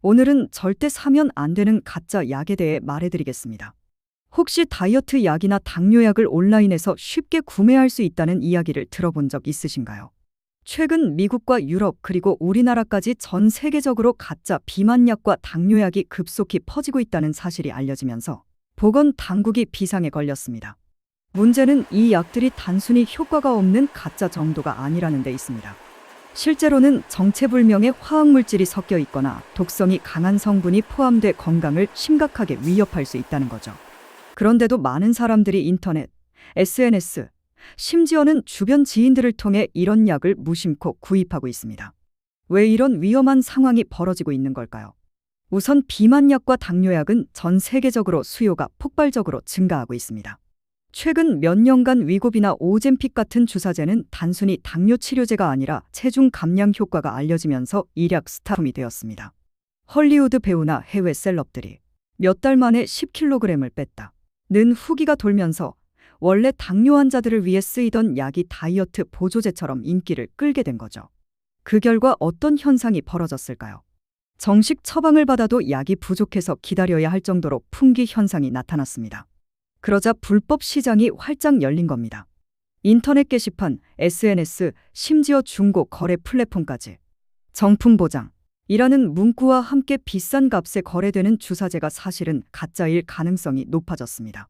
오늘은 절대 사면 안 되는 가짜 약에 대해 말해드리겠습니다. 혹시 다이어트 약이나 당뇨약을 온라인에서 쉽게 구매할 수 있다는 이야기를 들어본 적 있으신가요? 최근 미국과 유럽 그리고 우리나라까지 전 세계적으로 가짜 비만약과 당뇨약이 급속히 퍼지고 있다는 사실이 알려지면서 보건 당국이 비상에 걸렸습니다. 문제는 이 약들이 단순히 효과가 없는 가짜 정도가 아니라는 데 있습니다. 실제로는 정체불명의 화학물질이 섞여 있거나 독성이 강한 성분이 포함돼 건강을 심각하게 위협할 수 있다는 거죠. 그런데도 많은 사람들이 인터넷, SNS, 심지어는 주변 지인들을 통해 이런 약을 무심코 구입하고 있습니다. 왜 이런 위험한 상황이 벌어지고 있는 걸까요? 우선 비만약과 당뇨약은 전 세계적으로 수요가 폭발적으로 증가하고 있습니다. 최근 몇 년간 위고비나 오젠픽 같은 주사제는 단순히 당뇨 치료제가 아니라 체중 감량 효과가 알려지면서 일약 스타품이 되었습니다. 헐리우드 배우나 해외 셀럽들이 몇 달 만에 10kg을 뺐다. 는 후기가 돌면서 원래 당뇨 환자들을 위해 쓰이던 약이 다이어트 보조제처럼 인기를 끌게 된 거죠. 그 결과 어떤 현상이 벌어졌을까요? 정식 처방을 받아도 약이 부족해서 기다려야 할 정도로 풍기 현상이 나타났습니다. 그러자 불법 시장이 활짝 열린 겁니다. 인터넷 게시판, SNS, 심지어 중고 거래 플랫폼까지 정품 보장. 이라는 문구와 함께 비싼 값에 거래되는 주사제가 사실은 가짜일 가능성이 높아졌습니다.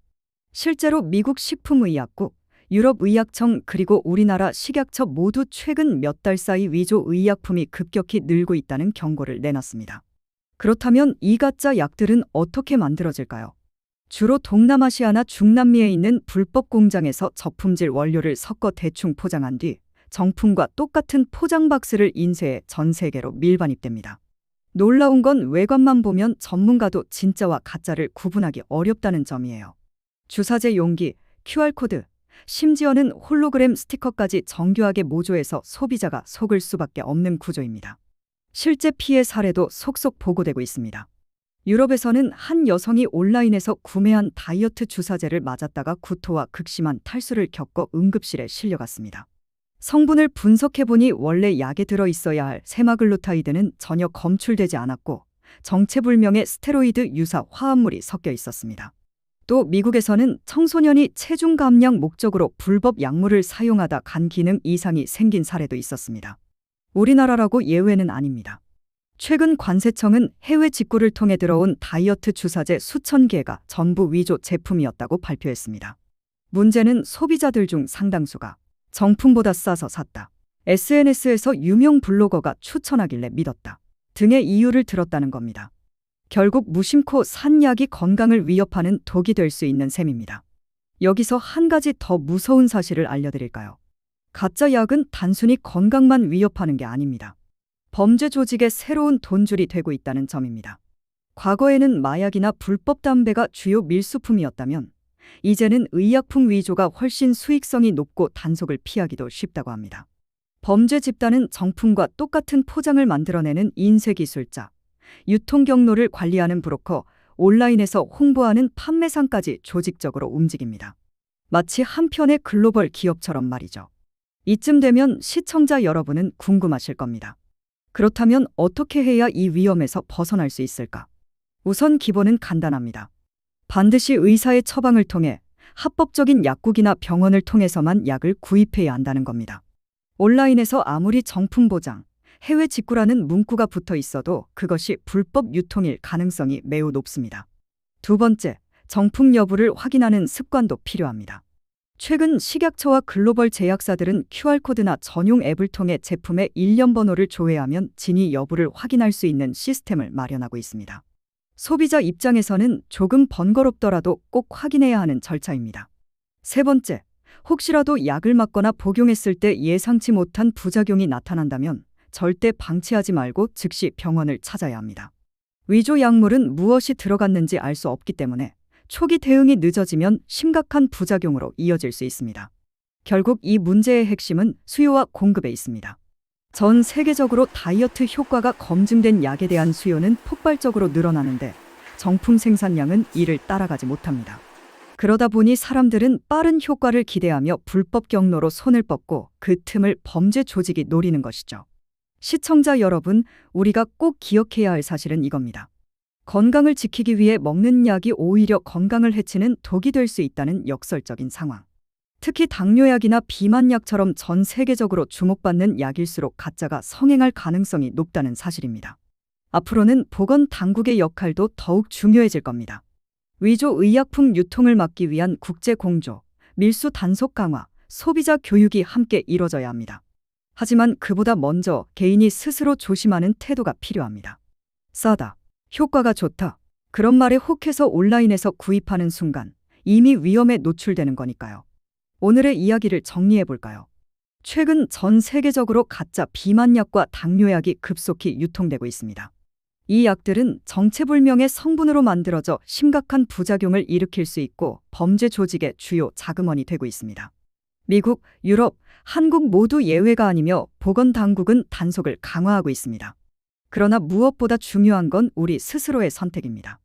실제로 미국 식품의약국, 유럽의약청 그리고 우리나라 식약처 모두 최근 몇 달 사이 위조 의약품이 급격히 늘고 있다는 경고를 내놨습니다. 그렇다면 이 가짜 약들은 어떻게 만들어질까요? 주로 동남아시아나 중남미에 있는 불법 공장에서 저품질 원료를 섞어 대충 포장한 뒤 정품과 똑같은 포장 박스를 인쇄해 전 세계로 밀반입됩니다. 놀라운 건 외관만 보면 전문가도 진짜와 가짜를 구분하기 어렵다는 점이에요. 주사제 용기, QR코드, 심지어는 홀로그램 스티커까지 정교하게 모조해서 소비자가 속을 수밖에 없는 구조입니다. 실제 피해 사례도 속속 보고되고 있습니다. 유럽에서는 한 여성이 온라인에서 구매한 다이어트 주사제를 맞았다가 구토와 극심한 탈수를 겪어 응급실에 실려갔습니다. 성분을 분석해보니 원래 약에 들어 있어야 할 세마글루타이드는 전혀 검출되지 않았고 정체불명의 스테로이드 유사 화합물이 섞여 있었습니다. 또 미국에서는 청소년이 체중 감량 목적으로 불법 약물을 사용하다 간 기능 이상이 생긴 사례도 있었습니다. 우리나라라고 예외는 아닙니다. 최근 관세청은 해외 직구를 통해 들어온 다이어트 주사제 수천 개가 전부 위조 제품이었다고 발표했습니다. 문제는 소비자들 중 상당수가 정품보다 싸서 샀다. SNS에서 유명 블로거가 추천하길래 믿었다. 등의 이유를 들었다는 겁니다. 결국 무심코 산 약이 건강을 위협하는 독이 될 수 있는 셈입니다. 여기서 한 가지 더 무서운 사실을 알려드릴까요? 가짜 약은 단순히 건강만 위협하는 게 아닙니다. 범죄 조직의 새로운 돈줄이 되고 있다는 점입니다. 과거에는 마약이나 불법 담배가 주요 밀수품이었다면 이제는 의약품 위조가 훨씬 수익성이 높고 단속을 피하기도 쉽다고 합니다. 범죄 집단은 정품과 똑같은 포장을 만들어내는 인쇄 기술자, 유통 경로를 관리하는 브로커, 온라인에서 홍보하는 판매상까지 조직적으로 움직입니다. 마치 한편의 글로벌 기업처럼 말이죠. 이쯤 되면 시청자 여러분은 궁금하실 겁니다. 그렇다면 어떻게 해야 이 위험에서 벗어날 수 있을까? 우선 기본은 간단합니다. 반드시 의사의 처방을 통해 합법적인 약국이나 병원을 통해서만 약을 구입해야 한다는 겁니다. 온라인에서 아무리 정품 보장, 해외 직구라는 문구가 붙어 있어도 그것이 불법 유통일 가능성이 매우 높습니다. 두 번째, 정품 여부를 확인하는 습관도 필요합니다. 최근 식약처와 글로벌 제약사들은 QR코드나 전용 앱을 통해 제품의 일련 번호를 조회하면 진위 여부를 확인할 수 있는 시스템을 마련하고 있습니다. 소비자 입장에서는 조금 번거롭더라도 꼭 확인해야 하는 절차입니다. 세 번째, 혹시라도 약을 맞거나 복용했을 때 예상치 못한 부작용이 나타난다면 절대 방치하지 말고 즉시 병원을 찾아야 합니다. 위조 약물은 무엇이 들어갔는지 알 수 없기 때문에 초기 대응이 늦어지면 심각한 부작용으로 이어질 수 있습니다. 결국 이 문제의 핵심은 수요와 공급에 있습니다. 전 세계적으로 다이어트 효과가 검증된 약에 대한 수요는 폭발적으로 늘어나는데 정품 생산량은 이를 따라가지 못합니다. 그러다 보니 사람들은 빠른 효과를 기대하며 불법 경로로 손을 뻗고 그 틈을 범죄 조직이 노리는 것이죠. 시청자 여러분, 우리가 꼭 기억해야 할 사실은 이겁니다. 건강을 지키기 위해 먹는 약이 오히려 건강을 해치는 독이 될 수 있다는 역설적인 상황. 특히 당뇨약이나 비만약처럼 전 세계적으로 주목받는 약일수록 가짜가 성행할 가능성이 높다는 사실입니다. 앞으로는 보건 당국의 역할도 더욱 중요해질 겁니다. 위조 의약품 유통을 막기 위한 국제 공조, 밀수 단속 강화, 소비자 교육이 함께 이뤄져야 합니다. 하지만 그보다 먼저 개인이 스스로 조심하는 태도가 필요합니다. 싸다. 효과가 좋다. 그런 말에 혹해서 온라인에서 구입하는 순간 이미 위험에 노출되는 거니까요. 오늘의 이야기를 정리해 볼까요? 최근 전 세계적으로 가짜 비만약과 당뇨약이 급속히 유통되고 있습니다. 이 약들은 정체불명의 성분으로 만들어져 심각한 부작용을 일으킬 수 있고 범죄 조직의 주요 자금원이 되고 있습니다. 미국, 유럽, 한국 모두 예외가 아니며 보건당국은 단속을 강화하고 있습니다. 그러나 무엇보다 중요한 건 우리 스스로의 선택입니다.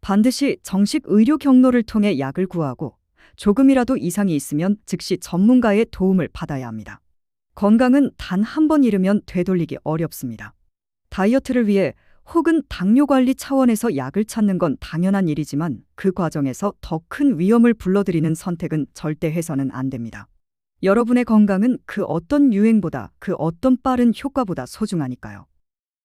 반드시 정식 의료 경로를 통해 약을 구하고 조금이라도 이상이 있으면 즉시 전문가의 도움을 받아야 합니다. 건강은 단 한 번 잃으면 되돌리기 어렵습니다. 다이어트를 위해 혹은 당뇨 관리 차원에서 약을 찾는 건 당연한 일이지만 그 과정에서 더 큰 위험을 불러들이는 선택은 절대 해서는 안 됩니다. 여러분의 건강은 그 어떤 유행보다 그 어떤 빠른 효과보다 소중하니까요.